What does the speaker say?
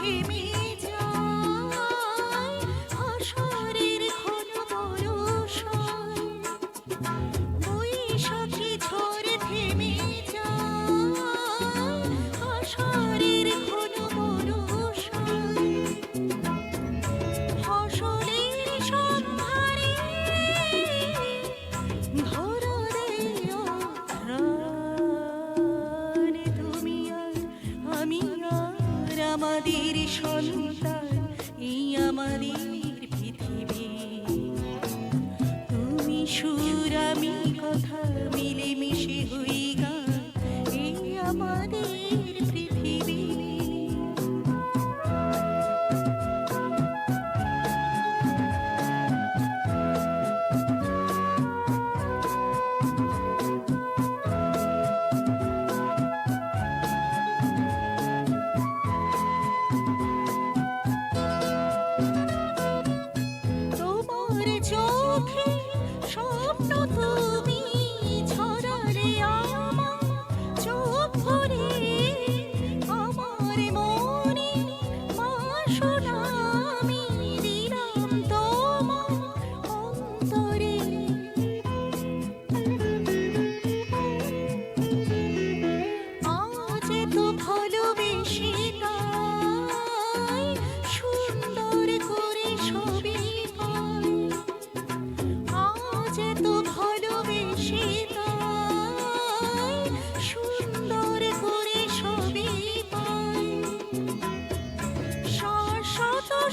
Kimi. আমাদের সন্তান এই আমাদের পৃথিবী। তুমি সুর আমি কথা মিলেমিশে হই গা এই আমাদের 地球 ok